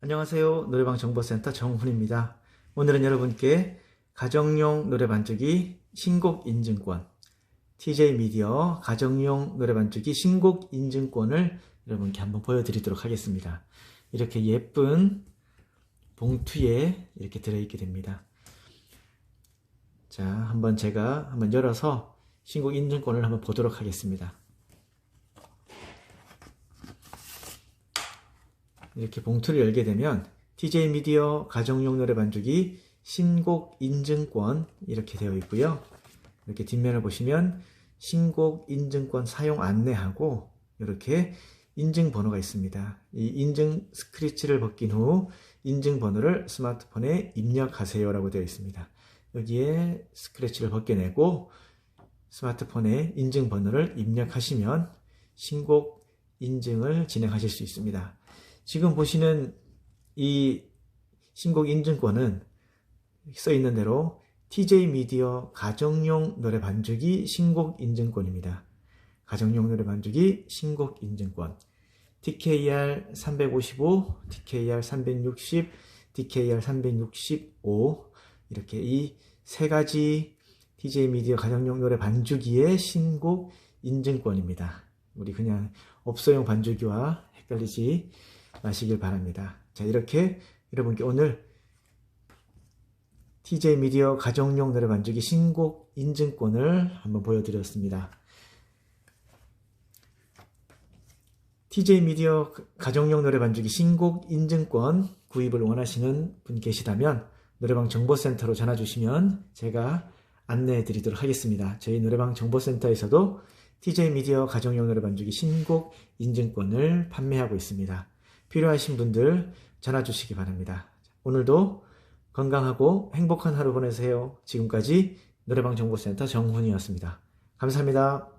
안녕하세요. 노래방 정보센터 정훈입니다. 오늘은 여러분께 가정용 노래 반주기 신곡 인증권, TJ 미디어 가정용 노래 반주기 신곡 인증권을 여러분께 한번 보여드리도록 하겠습니다. 이렇게 예쁜 봉투에 이렇게 들어있게 됩니다. 자, 한번 제가 한번 열어서 신곡 인증권을 한번 보도록 하겠습니다. 이렇게 봉투를 열게 되면 TJ 미디어 가정용 노래 반주기 신곡 인증권 이렇게 되어 있고요. 이렇게 뒷면을 보시면 신곡 인증권 사용 안내하고 이렇게 인증 번호가 있습니다. 이 인증 스크래치를 벗긴 후 인증 번호를 스마트폰에 입력하세요 라고 되어 있습니다. 여기에 스크래치를 벗겨내고 스마트폰에 인증 번호를 입력하시면 신곡 인증을 진행하실 수 있습니다. 지금 보시는 이 신곡 인증권은 써 있는 대로 TJ 미디어 가정용 노래 반주기 신곡 인증권입니다. 가정용 노래 반주기 신곡 인증권. TKR 355, TKR 360, TKR 365 이렇게 이 세 가지 TJ 미디어 가정용 노래 반주기의 신곡 인증권입니다. 우리 그냥 업소용 반주기와 헷갈리지 마시길 바랍니다. 자, 이렇게 여러분께 오늘 TJ 미디어 가정용 노래 반주기 신곡 인증권을 한번 보여드렸습니다. TJ 미디어 가정용 노래 반주기 신곡 인증권 구입을 원하시는 분 계시다면 노래방 정보센터로 전화 주시면 제가 안내해 드리도록 하겠습니다. 저희 노래방 정보센터에서도 TJ 미디어 가정용 노래 반주기 신곡 인증권을 판매하고 있습니다. 필요하신 분들 전화 주시기 바랍니다. 오늘도 건강하고 행복한 하루 보내세요. 지금까지 노래방 정보센터 정훈이었습니다. 감사합니다.